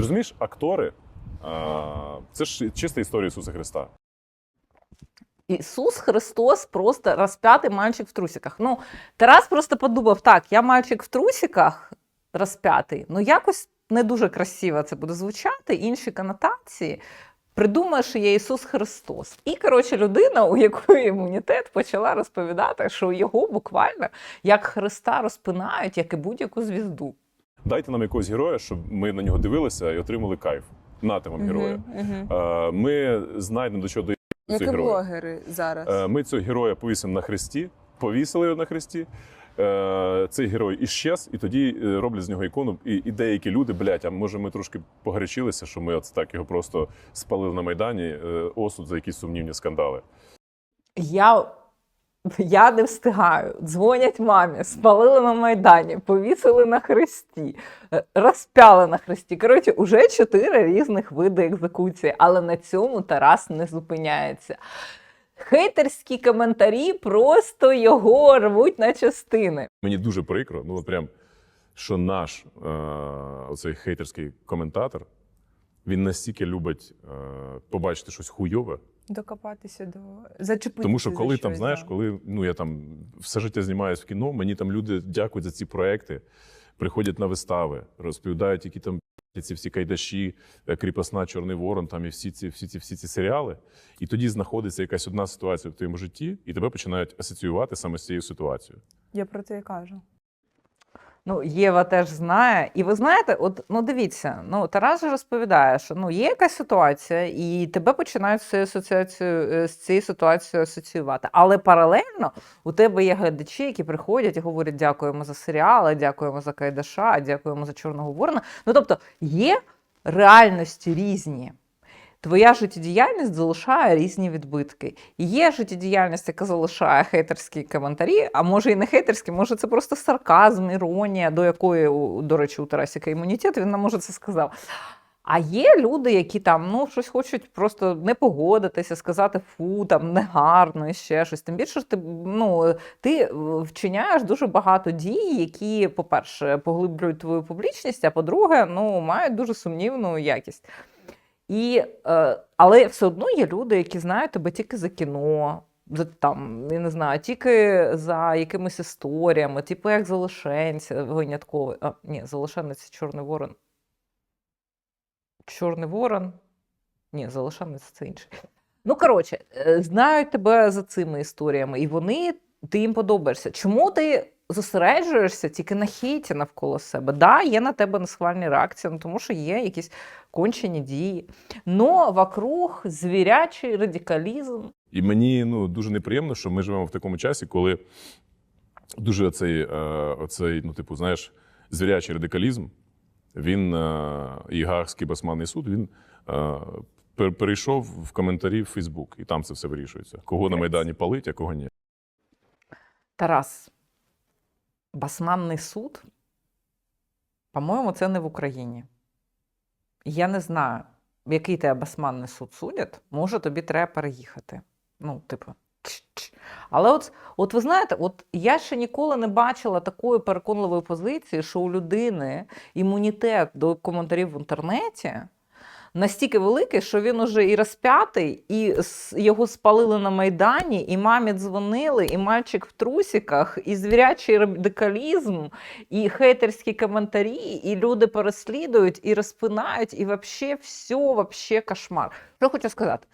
розумієш, актори це ж чиста історія Ісуса Христа. Ісус Христос просто розп'ятий мальчик в трусиках. Ну, Тарас просто подумав: так, я мальчик в трусиках розп'ятий, ну якось не дуже красиво це буде звучати, інші конотації. Придумає, що є Ісус Христос. І, коротше, людина, у якої імунітет, почала розповідати, що його буквально як Христа розпинають, як і будь-яку звізду. Дайте нам якогось героя, щоб ми на нього дивилися і отримали кайф. Нате вам героя. Ми знайдемо до чого до Як і героя. блогери зараз. Е, Ми цього героя повісимо на хресті, повісили його на хресті. Е, Цей герой іщез, і тоді е, роблять з нього ікону. І, і деякі люди, блядь, а може ми трошки погарячилися, що ми от так його просто спалили на Майдані, осуд за якісь сумнівні скандали. Я, я не встигаю. Дзвонять мамі, спалили на Майдані, повісили на хресті, е, розпяли на хресті. Коротше, уже чотири різних види екзекуції, але на цьому Тарас не зупиняється. Хейтерські коментарі просто його рвуть на частини. Мені дуже прикро, ну прям, що наш е, оцей хейтерський коментатор, він настільки любить е, побачити щось хуйове. Докопатися до зачепитися. Тому що за коли там, щось, знаєш, да. коли ну я там все життя знімаюся в кіно, мені там люди дякують за ці проекти, приходять на вистави, розповідають, які там ці всі кайдаші, е, кріпосна, Чорний Ворон, там і всі ці, всі ці, всі ці серіали. І тоді знаходиться якась одна ситуація в твоєму житті, і тебе починають асоціювати саме з цією ситуацією. Я про це і кажу. Ну, Єва теж знає. І ви знаєте, от ну дивіться, ну Тарас же розповідає, що ну є якась ситуація, і тебе починають з цією е, з цією ситуацією асоціювати. Але паралельно у тебе є глядачі, які приходять і говорять: дякуємо за серіали, дякуємо за Кайдаша, дякуємо за Чорного Ворона. Ну тобто є реальності різні. Твоя життєдіяльність залишає різні відбитки. Є життєдіяльність, яка залишає хейтерські коментарі, а може і не хейтерські, може це просто сарказм, іронія, до якої, до речі, у Тарасіка імунітет, він нам може це сказав. А є люди, які там ну, щось хочуть просто не погодитися, сказати фу, там негарно і ще щось. Тим більше ти, ну, ти е, вчиняєш дуже багато дій, які, по-перше, поглиблюють твою публічність, а по-друге, ну, мають дуже сумнівну якість. І, е, але все одно є люди, які знають тебе тільки за кіно, за там, я не знаю, тільки за якимись історіями, типу як Залишенця винятковий. А, ні, Залишенець Чорний Ворон. Чорний Ворон. Ні, Залишенець це інший. Ну, коротше, е, знають тебе за цими історіями, і вони, ти їм подобаєшся. Чому ти зосереджуєшся тільки на хейті навколо себе? Да, є на тебе несхвальні реакції, ну, тому що є якісь кончені дії. Но вокруг звірячий радикалізм. І мені ну дуже неприємно, що ми живемо в такому часі, коли дуже оцей, е, оцей ну, типу, знаєш, звірячий радикалізм. Він е, і Гаагський басманний суд він е, перейшов в коментарі в Фейсбук, і там це все вирішується. Кого на майдані палить, а кого ні. Тарас, басманний суд, по-моєму, це не в Україні. Я не знаю, який тебе басманний суд судять, може, тобі треба переїхати. Ну, типу. Але от, от ви знаєте, от я ще ніколи не бачила такої переконливої позиції, що у людини імунітет до коментарів в інтернеті настільки великий, що він уже і розп'ятий, і його спалили на Майдані, і мамі дзвонили, і мальчик в трусиках, і звірячий радикалізм, і хейтерські коментарі, і люди переслідують, і розпинають, і вообще все, вообще кошмар. Що хочу сказати?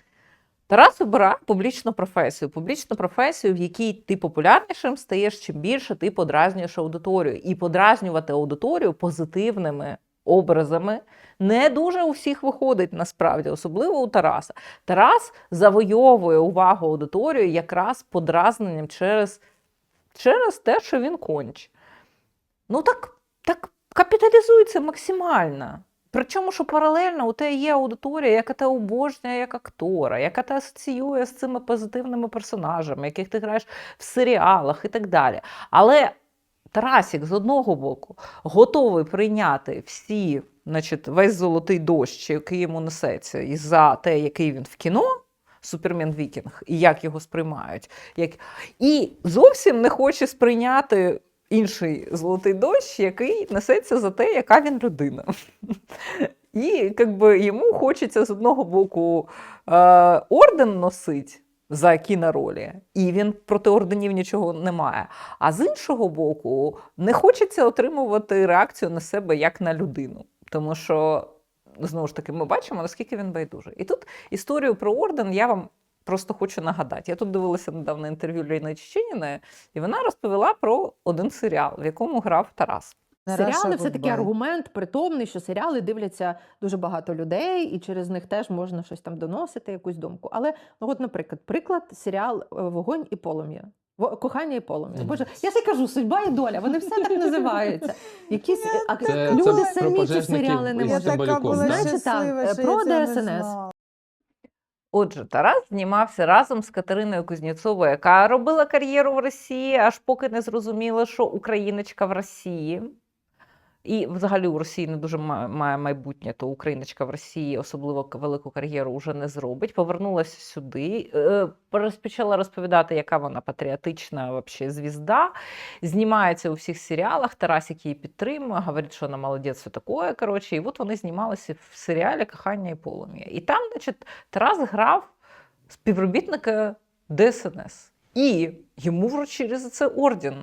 Тарас обирає публічну професію. Публічну професію, в якій ти популярнішим стаєш, чим більше ти подразнюєш аудиторію. І подразнювати аудиторію позитивними образами не дуже у всіх виходить насправді, особливо у Тараса. Тарас завойовує увагу аудиторії якраз подразненням через, через те, що він конч. Ну так, так капіталізується максимально. Причому, що паралельно у тебе є аудиторія, яка тебе обожнює як актора, яка тебе асоціює з цими позитивними персонажами, яких ти граєш в серіалах і так далі. Але Тарасік з одного боку готовий прийняти всі, значить, весь золотий дощ, який йому несеться, і за те, який він в кіно. Супермен Вікінг і як його сприймають. Як... І зовсім не хоче сприйняти інший золотий дощ, який несеться за те, яка він людина. І якби, йому хочеться з одного боку е, орден носить за кіноролі, і він проти орденів нічого не має. А з іншого боку, не хочеться отримувати реакцію на себе як на людину. Тому що, знову ж таки, ми бачимо, наскільки він байдужий. І тут історію про орден я вам просто хочу нагадати. Я тут дивилася недавно інтерв'ю Ліни Чеченіної, і вона розповіла про один серіал, в якому грав Тарас. Серіали це такий аргумент притомний, що серіали дивляться дуже багато людей, і через них теж можна щось там доносити, якусь думку. Але ну, от, наприклад, приклад серіал е, Вогонь і полум'я. Кохання і полум'я. Боже, я ж кажу, судьба і доля, вони все так називаються. Якісь а Це- люди це самі ці серіали не можуть. Знаєте, так, е, про ДСНС. Отже, Тарас знімався разом з Катериною Кузнєцовою, яка робила кар'єру в Росії, аж поки не зрозуміла, що україночка в Росії. І взагалі у Росії не дуже має майбутнє, то україночка в Росії особливо велику кар'єру вже не зробить. Повернулася сюди, е, розпочала розповідати, яка вона патріотична вообще звізда. Знімається у всіх серіалах. Тарасик її підтримує, говорить, що вона молодець, все таке. Коротше, і от вони знімалися в серіалі Кохання і полум'я. І там, значить, Тарас грав співробітника ДСНС. І йому вручили за це орден.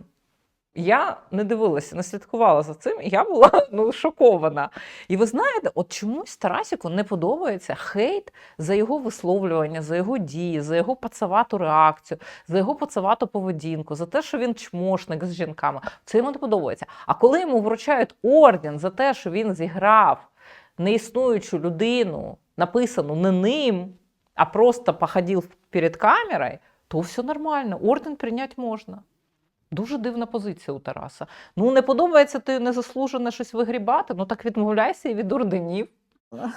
Я не дивилася, не слідкувала за цим, і я була ну, шокована. І ви знаєте, от чомусь Тарасіку не подобається хейт за його висловлювання, за його дії, за його пацавату реакцію, за його пацавату поведінку, за те, що він чмошник з жінками. Це йому не подобається. А коли йому вручають орден за те, що він зіграв неіснуючу людину, написану не ним, а просто походив перед камерою, то все нормально. Орден прийняти можна. Дуже дивна позиція у Тараса. Ну, не подобається ти незаслужено щось вигрібати, ну так відмовляйся і від орденів.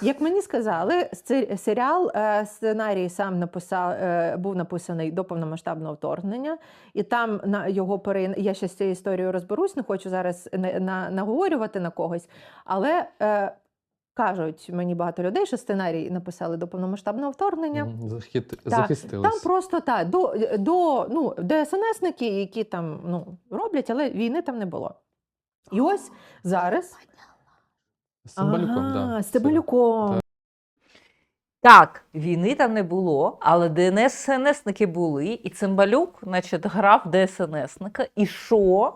Як мені сказали, серіал е, сценарій сам написав, е, був написаний до повномасштабного вторгнення, і там на його пере... я ще з цією історією розберусь, не хочу зараз на, наговорювати на когось. Але е, кажуть мені багато людей, що сценарій написали до повномасштабного вторгнення. Так, Захистились. Там просто так, до, до ну, ДСНСники, які там ну, роблять, але війни там не було. І ось зараз З Цимбалюком, ага, да. з. Так, війни там не було, але ДНС-СНСники були, і Цимбалюк, значить, грав ДСНСника. І що?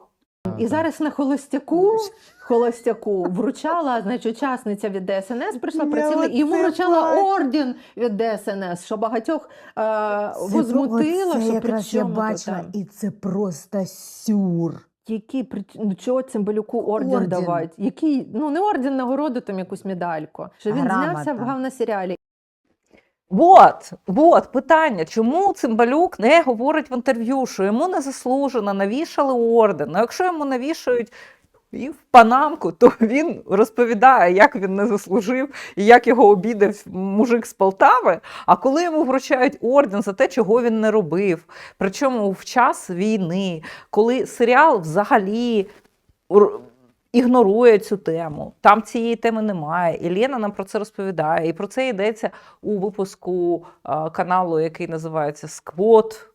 І зараз на холостяку, холостяку вручала, значить, учасниця від ДСНС прийшла працівник, і йому вручала орден від ДСНС, що багатьох е, возмутило, що якраз я бачила, і це просто сюр. Які при ну чого Цимбалюку орден, Орден. давати? Який ну не орден нагороду, там якусь медальку. Що він Грамота. знявся в гавносеріалі. Вот, вот питання, чому Цимбалюк не говорить в інтерв'ю, що йому не заслужено, навішали орден. Ну, якщо йому навішають і в панамку, то він розповідає, як він не заслужив і як його обідав мужик з Полтави. А коли йому вручають орден за те, чого він не робив, причому в час війни, коли серіал взагалі ігнорує цю тему, там цієї теми немає. І нам про це розповідає. І про це йдеться у випуску а, каналу, який називається Сквот.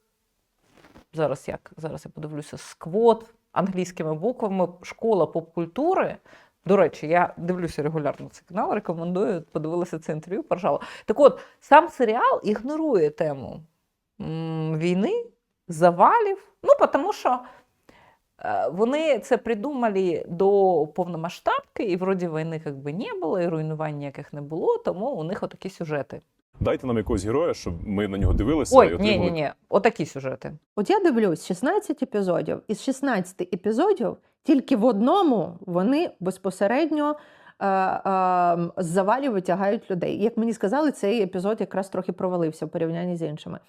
Зараз як? Зараз я подивлюся Сквот англійськими буквами. Школа поп-культури. До речі, я дивлюся регулярно цей канал, рекомендую, подивилася це інтерв'ю, поржала. Так от, сам серіал ігнорує тему м, війни, завалів. Ну, тому що е, вони це придумали до повномасштабки, і вроді війни як би не було, і руйнувань ніяких не було, тому у них отакі сюжети. Дайте нам якогось героя, щоб ми на нього дивилися і Ой, ні, отримали. ні, ні, отакі сюжети. От я дивлюсь 16 епізодів. Із 16 епізодів тільки в одному вони безпосередньо е, е, з завалів витягають людей. Як мені сказали, цей епізод якраз трохи провалився в порівнянні з іншими.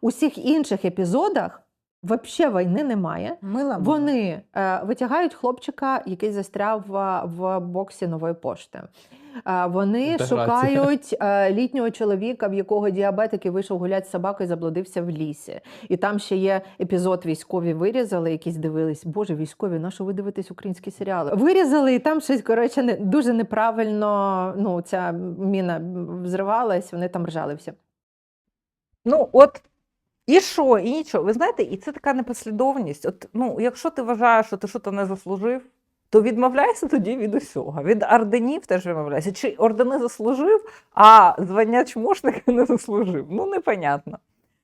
У всіх інших епізодах взагалі війни немає. Мила. Вони е, витягають хлопчика, який застряв в, в боксі нової пошти. Е, вони Інтеграція. шукають е, літнього чоловіка, в якого діабетик і вийшов гуляти з собакою і заблудився в лісі. І там ще є епізод військові вирізали, якісь дивились. Боже, військові, на що ви дивитесь українські серіали? Вирізали, і там щось коротше не дуже неправильно. Ну, ця міна взривалась, вони там ржали всі. Ну, от і що, і нічого. Ви знаєте, і це така непослідовність. От ну, якщо ти вважаєш, що ти щось не заслужив, то відмовляйся тоді від усього. Від орденів теж відмовляйся. Чи ордени заслужив, а звання чмошника не заслужив? Ну непонятно.